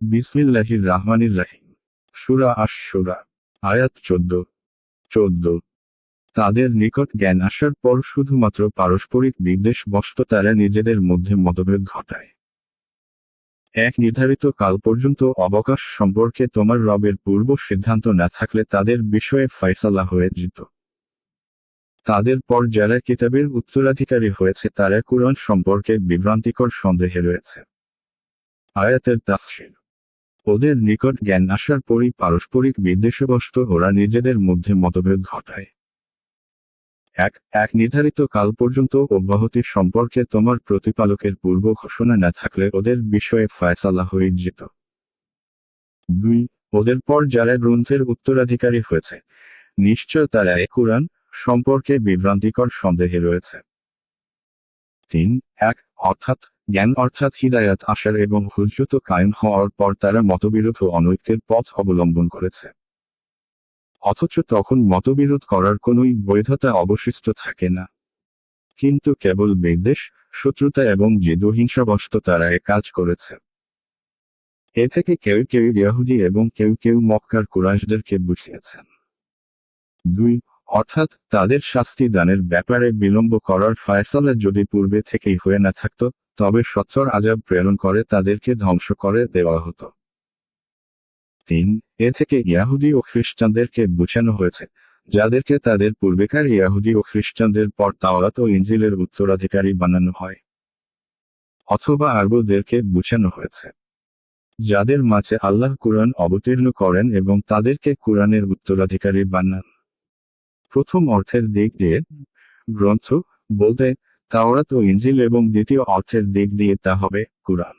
বিসমিল্লাহির রাহমানির রাহিম। সুরা আশ সুরা আয়াত চোদ্দ চোদ্দ। তাদের নিকট জ্ঞান আসার পর শুধুমাত্র পারস্পরিক বিদ্বেষ বশত তারা নিজেদের মধ্যে মতভেদ ঘটায়। এক নির্ধারিত কাল পর্যন্ত অবকাশ সম্পর্কে তোমার রবের পূর্ব সিদ্ধান্ত না থাকলে তাদের বিষয়ে ফয়সালা হয়ে যেত। তাদের পর যারা কিতাবের উত্তরাধিকারী হয়েছে তারা কুরআন সম্পর্কে বিভ্রান্তিকর সন্দেহে রয়েছে। আয়াতের তাফসির। ওদের নিকট জ্ঞান আসার পরই পারস্পরিক বিদ্বেষবশত ওরা নিজেদের মধ্যে মতভেদ ঘটায়। এক এক নির্ধারিত কাল পর্যন্ত অব্যাহতি সম্পর্কে তোমার প্রতিপালকের পূর্ব ঘোষণা না থাকলে ওদের বিষয়ে ফয়সালা হয়ে যেত। দুই, ওদের পর যারা গ্রন্থের উত্তরাধিকারী হয়েছে, নিশ্চয় তারা এ কুরআন সম্পর্কে বিভ্রান্তিকর সন্দেহে রয়েছে। তিন, এক, অর্থাৎ জ্ঞান অর্থাৎ হিদায়াত আসার এবং হুজ্জত কায়েম হওয়ার পর তারা মতবিরোধ ও অনৈক্যের পথ অবলম্বন করেছে। অথচ তখন মতবিরোধ করার কোনোই বৈধতা অবশিষ্ট থাকে না। কিন্তু কেবল বিদ্বেষ শত্রুতা এবং জিদুহিংসাবশত তারা এ কাজ করেছে। এ থেকে কেউ কেউ ইয়াহুদি এবং কেউ কেউ মক্কার কুরাইশদেরকে বুঝিয়েছেন। দুই, অর্থাৎ তাদের শাস্তি দানের ব্যাপারে বিলম্ব করার ফায়সালা যদি পূর্বে থেকেই হয়ে না থাকত তবে সত্তর আজাব প্রেরণ করে তাদেরকে ধ্বংস করে দেওয়া হতো। তিন, এ থেকে ইয়াহুদি ও খ্রিস্টানদেরকে বুঝানো হয়েছে, যাদেরকে তাদের পূর্বেকার ইয়াহুদি ও খ্রিস্টানদের পর তাওরাত ও ইঞ্জিলের উত্তরাধিকারী বানানো হয়। অথবা আরবদেরকে বুঝানো হয়েছে, যাদের মাঝে আল্লাহ কুরআন অবতীর্ণ করেন এবং তাদেরকে কুরআনের উত্তরাধিকারী বানান। প্রথম অর্থের দিক দিয়ে গ্রন্থ বলতে তাওরাত ও ইঞ্জিল এবং দ্বিতীয় অর্থের দিক দিয়ে তা হবে কুরআন।